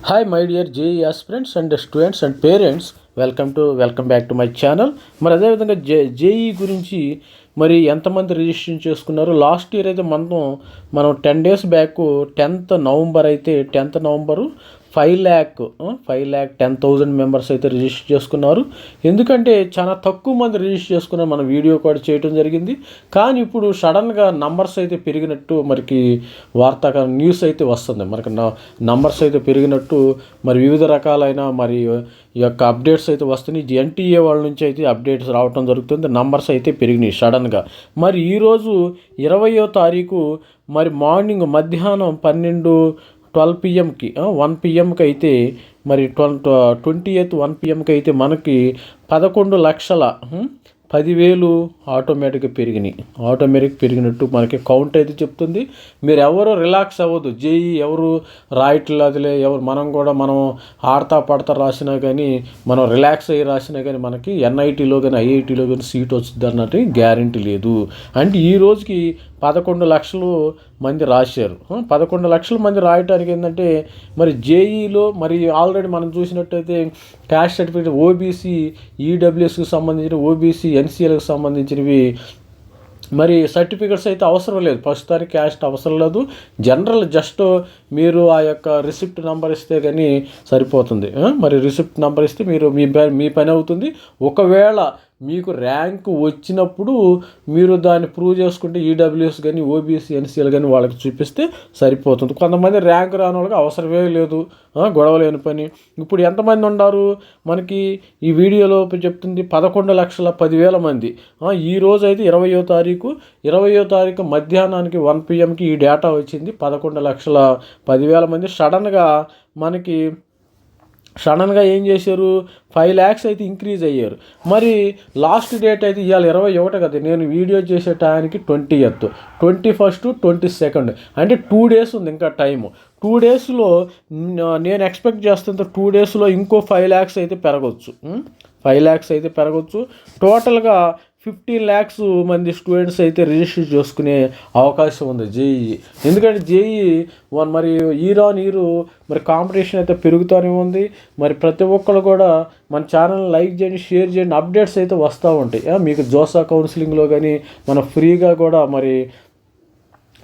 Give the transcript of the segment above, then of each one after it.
Hi my dear JE aspirants and students and parents welcome to welcome back to my channel మరి అదేవిధంగా జే JEE గురించి మరి ఎంతమంది registration చేసుకున్నారు? లాస్ట్ ఇయర్ అయితే మనం మనం ten days back tenth November అయితే tenth November five lakh five lakh ten thousand members అయితే రిజిస్టర్ చేసుకున్నారు. ఎందుకంటే చాలా తక్కువ మంది రిజిస్టర్ చేసుకున్న మన వీడియో కూడా చేయడం జరిగింది. కానీ ఇప్పుడు సడన్గా నంబర్స్ అయితే పెరిగినట్టు మనకి వార్తా న్యూస్ అయితే వస్తుంది. మనకి నంబర్స్ అయితే పెరిగినట్టు మరి వివిధ రకాలైన మరి ఈ యొక్క అప్డేట్స్ అయితే వస్తున్నాయి. ఎన్టీఏ వాళ్ళ నుంచి అయితే అప్డేట్స్ రావడం జరుగుతుంది. నంబర్స్ అయితే పెరిగినాయి సడన్గా. మరి ఈరోజు ఇరవయో తారీఖు మరి మార్నింగ్ మధ్యాహ్నం పన్నెండు ట్వెల్వ్ పిఎంకి వన్ పిఎంకి అయితే మరి ట్వంటీ ట్వంటీ ఎయిత్ వన్ పిఎంకి అయితే మనకి పదకొండు లక్షల పదివేలు ఆటోమేటిక్గా పెరిగినాయి. ఆటోమేటిక్ పెరిగినట్టు మనకి కౌంట్ అయితే చెప్తుంది. మీరు ఎవరు రిలాక్స్ అవ్వదు జేఈ ఎవరు రాయట్లేదులే ఎవరు మనం కూడా మనం ఆడతా పడతా రాసినా కానీ మనం రిలాక్స్ అయ్యి రాసినా కానీ మనకి ఎన్ఐటీలో కానీ ఐఐటీలో కానీ సీట్ వచ్చింది అన్నట్టు గ్యారంటీ లేదు. అంటే ఈ రోజుకి పదకొండు లక్షలు మంది రాశారు. పదకొండు లక్షల మంది రాయటానికి ఏంటంటే మరి జేఈలో మరి ఆల్రెడీ మనం చూసినట్టయితే క్యాస్ట్ సర్టిఫికేట్ ఓబీసీ ఈడబ్ల్యూఎస్కి సంబంధించిన ఓబీసీ ఎన్సీఎల్కి సంబంధించినవి. మరి సర్టిఫికెట్స్ అయితే అవసరం లేదు. ప్రస్తుతానికి క్యాస్ట్ అవసరం లేదు. జనరల్ జస్ట్ మీరు ఆ యొక్క రిసిప్ట్ నెంబర్ ఇస్తే కానీ సరిపోతుంది. మరి రిసిప్ట్ నెంబర్ ఇస్తే మీరు మీ మీ పని అవుతుంది. ఒకవేళ మీకు ర్యాంక్ వచ్చినప్పుడు మీరు దాన్ని ప్రూవ్ చేసుకుంటే ఈడబ్ల్యూఎస్ కానీ ఓబీసీ ఎన్సీఎల్ కానీ వాళ్ళకి చూపిస్తే సరిపోతుంది. కొంతమంది ర్యాంక్ రాని వాళ్ళకి అవసరమే లేదు. గొడవ లేని పని. ఇప్పుడు ఎంతమంది ఉన్నారు? మనకి ఈ వీడియోలో చెప్తుంది పదకొండు లక్షల పదివేల మంది. ఈ రోజు అయితే ఇరవయో తారీఖు. ఇరవయో తారీఖు మధ్యాహ్నానికి వన్ పిఎంకి ఈ డేటా వచ్చింది. పదకొండు లక్షల పదివేల మంది. సడన్గా మనకి సడన్గా ఏం చేశారు? ఫైవ్ ల్యాక్స్ అయితే ఇంక్రీజ్ అయ్యారు. మరి లాస్ట్ డేట్ అయితే ఇవాళ ఇరవై ఒకటి కదా నేను వీడియో చేసే టైంకి twenty eighth twenty first twenty second. అంటే టూ డేస్ ఉంది ఇంకా టైము. టూ డేస్లో నేను ఎక్స్పెక్ట్ చేస్తుంటే టూ డేస్లో ఇంకో ఫైవ్ ల్యాక్స్ అయితే పెరగవచ్చు ఫైవ్ ల్యాక్స్ అయితే పెరగవచ్చు టోటల్గా ఫిఫ్టీన్ ల్యాక్స్ మంది స్టూడెంట్స్ అయితే రిజిస్టర్ చేసుకునే అవకాశం ఉంది జేఈ ఎందుకంటే జేఈ వన్ మరి ఈరాన్ ఆన్ ఇయర్ మరి కాంపిటీషన్ అయితే పెరుగుతూనే ఉంది. మరి ప్రతి ఒక్కరు కూడా మన ఛానల్ లైక్ చేయండి షేర్ చేయండి అప్డేట్స్ అయితే వస్తూ ఉంటాయి. మీకు జోసా కౌన్సిలింగ్లో కానీ మన ఫ్రీగా కూడా మరి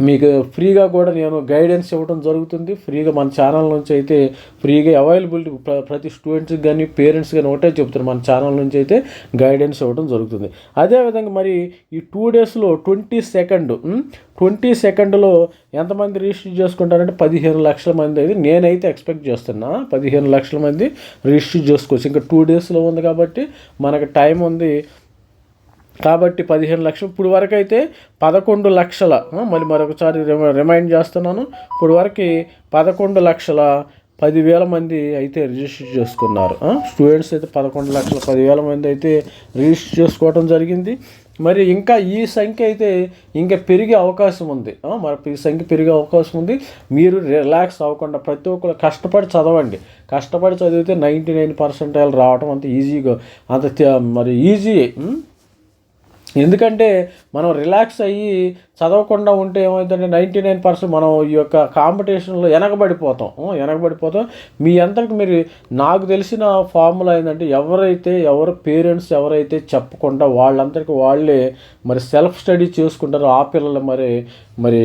మీకు ఫ్రీగా కూడా నేను గైడెన్స్ ఇవ్వడం జరుగుతుంది. ఫ్రీగా మన ఛానల్ నుంచి అయితే ఫ్రీగా అవైలబిలిటీ ప్రతి స్టూడెంట్స్కి కానీ పేరెంట్స్ కానీ ఒకటే చెప్తారు మన ఛానల్ నుంచి అయితే గైడెన్స్ ఇవ్వడం జరుగుతుంది. అదేవిధంగా మరి ఈ టూ డేస్లో ట్వంటీ సెకండ్ ట్వంటీ సెకండ్లో ఎంతమంది రిజిస్టర్ చేసుకుంటారంటే పదిహేను లక్షల మంది అయితే నేనైతే ఎక్స్పెక్ట్ చేస్తున్నా. పదిహేను లక్షల మంది రిజిస్టర్ చేసుకోవచ్చు. ఇంకా టూ డేస్లో ఉంది కాబట్టి మనకు టైం ఉంది. కాబట్టి పదిహేను లక్షలు. ఇప్పుడు వరకు అయితే పదకొండు లక్షల మళ్ళీ మరొకసారి రిమ- రిమైండ్ చేస్తున్నాను. ఇప్పుడు వరకు పదకొండు లక్షల పదివేల మంది అయితే రిజిస్టర్ చేసుకున్నారు. స్టూడెంట్స్ అయితే పదకొండు లక్షల పదివేల మంది అయితే రిజిస్టర్ చేసుకోవడం జరిగింది. మరి ఇంకా ఈ సంఖ్య అయితే ఇంకా పెరిగే అవకాశం ఉంది. మరి ఈ సంఖ్య పెరిగే అవకాశం ఉంది. మీరు రిలాక్స్ అవ్వకుండా ప్రతి ఒక్కరు కష్టపడి చదవండి. కష్టపడి చదివితే నైంటీ నైన్ పర్సెంటైల్ రావడం అంత ఈజీగా అంత తే- మరి ఈజీ ఎందుకంటే మనం రిలాక్స్ అయ్యి చదవకుండా ఉంటే ఏమవుతుందంటే నైంటీ నైన్ పర్సెంట్ మనం ఈ యొక్క కాంపిటీషన్లో వెనకబడిపోతాం వెనకబడిపోతాం మీ అంతకు మీరు నాకు తెలిసిన ఫార్ములా ఏంటంటే ఎవరైతే ఎవరు పేరెంట్స్ ఎవరైతే చెప్పకుండా వాళ్ళందరికీ వాళ్ళే మరి సెల్ఫ్ స్టడీ చేసుకుంటారో ఆ పిల్లలు మరి మరి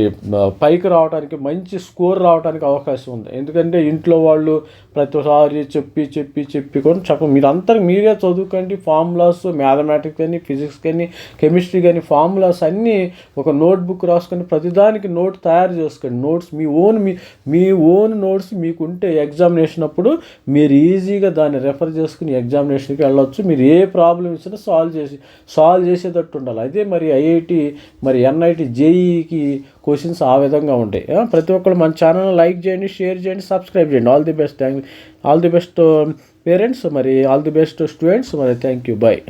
పైకి రావడానికి మంచి స్కోర్ రావడానికి అవకాశం ఉంది. ఎందుకంటే ఇంట్లో వాళ్ళు ప్రతిసారి చెప్పి చెప్పి చెప్పి కూడా చెప్ప మీరంతా మీరే చదువుకోండి. ఫార్ములాస్ మ్యాథమెటిక్స్ కానీ ఫిజిక్స్ కానీ కెమిస్ట్రీ కానీ ఫార్ములాస్ అన్నీ ఒక నోట్బుక్ రాసుకొని ప్రతిదానికి నోట్ తయారు చేసుకోండి నోట్స్ మీ ఓన్ మీ మీ ఓన్ నోట్స్ మీకుంటే ఎగ్జామినేషన్ అప్పుడు మీరు ఈజీగా దాన్ని రెఫర్ చేసుకుని ఎగ్జామినేషన్కి వెళ్ళొచ్చు. మీరు ఏ ప్రాబ్లం ఇచ్చినా సాల్వ్ చేసి సాల్వ్ చేసేటట్టు ఉండాలి. అదే మరి ఐఐటి మరి ఎన్ఐటి జేఈకి క్వశ్చన్స్ ఆ విధంగా ఉంటాయి. ప్రతి ఒక్కరు మన ఛానల్ లైక్ చేయండి షేర్ చేయండి సబ్స్క్రైబ్ చేయండి. All the best. Thank all the best parents మరి ఆల్ ది బెస్ట్ స్టూడెంట్స్ మరి థ్యాంక్ యూ. బాయ్